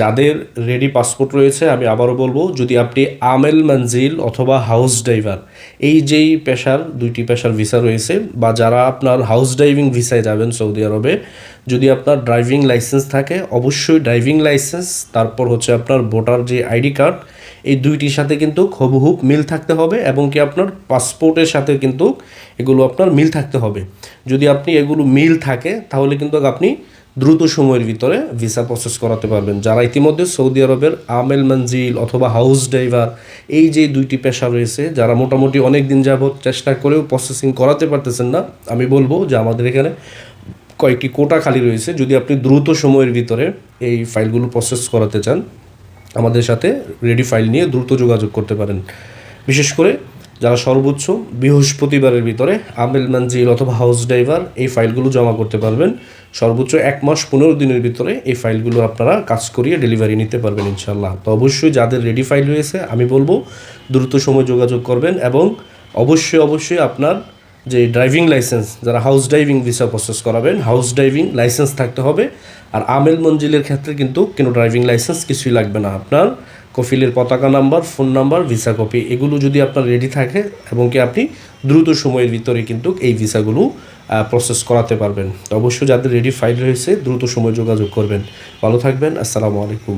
যাদের ready passport রয়েছে, আমি আবারও বলব, যদি আপনি আমেল মঞ্জিল অথবা হাউস ড্রাইভার এই যেই পেশার দুইটি পেশার ভিসা রয়েছে, বা যারা আপনার হাউস ড্রাইভিং ভিসায় যাবেন সৌদি আরবে, যদি আপনার ড্রাইভিং লাইসেন্স থাকে, অবশ্যই ড্রাইভিং লাইসেন্স তারপর হচ্ছে আপনার ভোটার যে আইডি কার্ড, এই দুইটির সাথে কিন্তু হুবহুব মিল থাকতে হবে, এবং কি আপনার পাসপোর্টের সাথে কিন্তু এগুলো আপনার মিল থাকতে হবে। যদি আপনি এগুলো মিল থাকে, তাহলে কিন্তু আপনি দ্রুত সময়ের ভিতরে ভিসা প্রসেস করাতে পারবেন। যারা ইতিমধ্যে সৌদি আরবের আমেল মঞ্জিল অথবা হাউস ড্রাইভার, এই যে দুইটি পেশা রয়েছে, যারা মোটামুটি অনেক দিন যাবৎ চেষ্টা করেও প্রসেসিং করাতে পারতেছেন না, আমি বলব যে আমাদের এখানে কয়েকটি কোটা খালি রয়েছে। যদি আপনি দ্রুত সময়ের ভিতরে এই ফাইলগুলো প্রসেস করাতে চান, আমাদের সাথে রেডি ফাইল নিয়ে দ্রুত যোগাযোগ করতে পারেন। বিশেষ করে যারা সর্বোচ্চ বৃহস্পতিবারের ভিতরে আমেল মঞ্জিল অথবা হাউস ড্রাইভার এই ফাইলগুলো জমা করতে পারবেন। সর্বোচ্চ এক মাস পনেরো দিনের ভিতরে এই ফাইলগুলো আপনারা কাজ করিয়ে ডেলিভারি নিতে পারবেন ইনশাল্লাহ তো অবশ্যই যাদের রেডি ফাইল রয়েছে, আমি বলব দ্রুত সময় যোগাযোগ করবেন এবং অবশ্যই অবশ্যই আপনার যে ড্রাইভিং লাইসেন্স যারা হাউস ড্রাইভিং ভিসা প্রসেস করাবেন হাউস ড্রাইভিং লাইসেন্স থাকতে হবে। আর আমেল মঞ্জিলের ক্ষেত্রে কিন্তু কোনো ড্রাইভিং লাইসেন্স কিছুই লাগবে না। আপনার কফিলের পতাকা number, phone number, visa copy, এগুলো যদি আপনার রেডি থাকে এবং কি আপনি দ্রুত সময়ের ভিতরে কিন্তু এই ভিসাগুলো প্রসেস করাতে পারবেন। তো অবশ্যই যাদের রেডি ফাইল রয়েছে, দ্রুত সময় যোগাযোগ করবেন। ভালো থাকবেন, আসসালামু আলাইকুম।